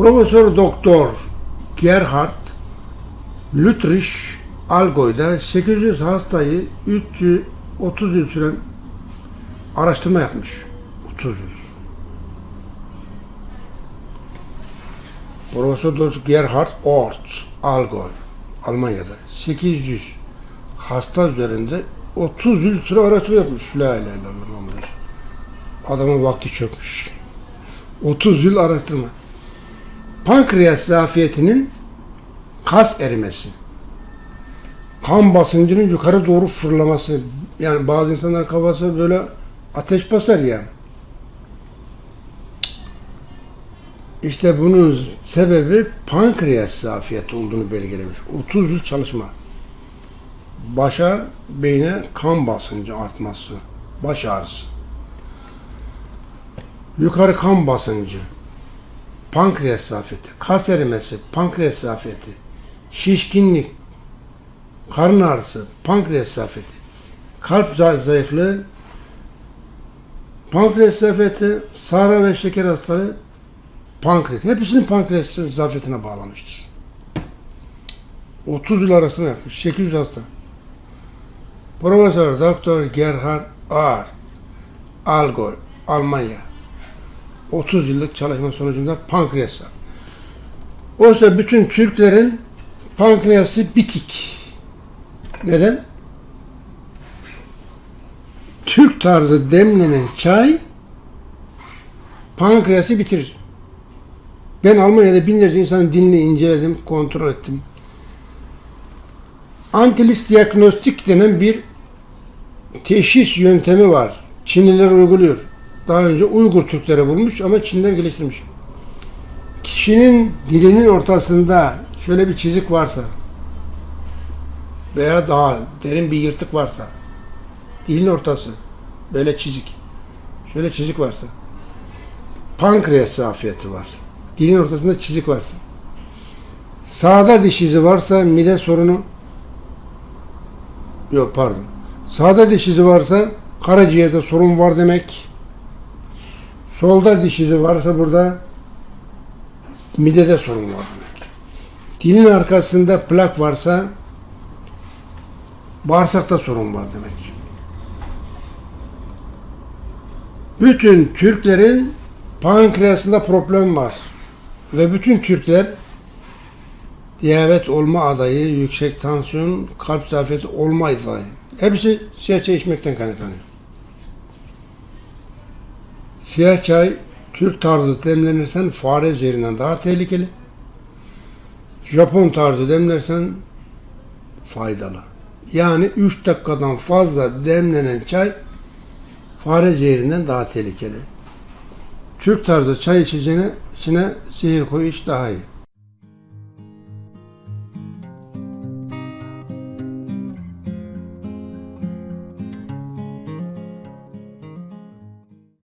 Profesör Doktor Gerhard Lütrich Algoy'da 800 hastayı 330 yıl süren araştırma yapmış. 30 yıl. Profesör Doktor Gerhard Ort Algoy Almanya'da 800 hasta üzerinde 30 yıl süre araştırma yapmış. La ilahe illallah. Adamın vakti çökmüş. 30 yıl araştırma. Pankreas zafiyetinin kas erimesi. Kan basıncının yukarı doğru fırlaması. Yani bazı insanlar kafası böyle ateş basar ya. İşte bunun sebebi pankreas zafiyeti olduğunu belgelemiş. 30 yıl çalışma. Başa, beyne kan basıncı artması. Baş ağrısı. Yukarı kan basıncı. Pankreas zafiyeti. Kas erimesi. Pankreas zafiyeti. Şişkinlik. Karın ağrısı. Pankreas zafiyeti. Kalp za- zayıflığı. Pankreas zafiyeti. Sara ve şeker hastalığı. Pankreas. Hepsinin pankreas zafiyetine bağlamıştır. 30 yıl arasında yapmış. 800 hasta. Profesör Doktor Gerhard Ahr, Allgäu, Almanya. 30 yıllık çalışma sonucunda pankreas var. Oysa bütün Türklerin pankreası bitik. Neden? Türk tarzı demlenen çay pankreası bitirir. Ben Almanya'da binlerce insanın dilini inceledim, kontrol ettim. Antilis diagnostik denen bir teşhis yöntemi var. Çinliler uyguluyor. Daha önce Uygur Türklere bulmuş ama Çin'den geliştirmiş. Kişinin dilinin ortasında şöyle bir çizik varsa veya daha derin bir yırtık varsa dilin ortası böyle çizik şöyle çizik varsa pankreas zafiyeti var. Dilin ortasında çizik varsa sağda diş izi varsa mide sorunu yok pardon sağda diş izi varsa karaciğerde sorun var demek solda diş izi varsa burada midede sorun var demek. Dilin arkasında plak varsa bağırsakta sorun var demek. Bütün Türklerin pankreasında problem var. Ve bütün Türkler diyabet olma adayı, yüksek tansiyon, kalp zafiyeti olma adayı. Hepsi siyah çay içmekten kaynaklanıyor. Siyah çay Türk tarzı demlenirsen fare zehrinden daha tehlikeli. Japon tarzı demlersen faydalı. Yani 3 dakikadan fazla demlenen çay fare zehrinden daha tehlikeli. Türk tarzı çay içeceğine içine zehir koy iç daha iyi.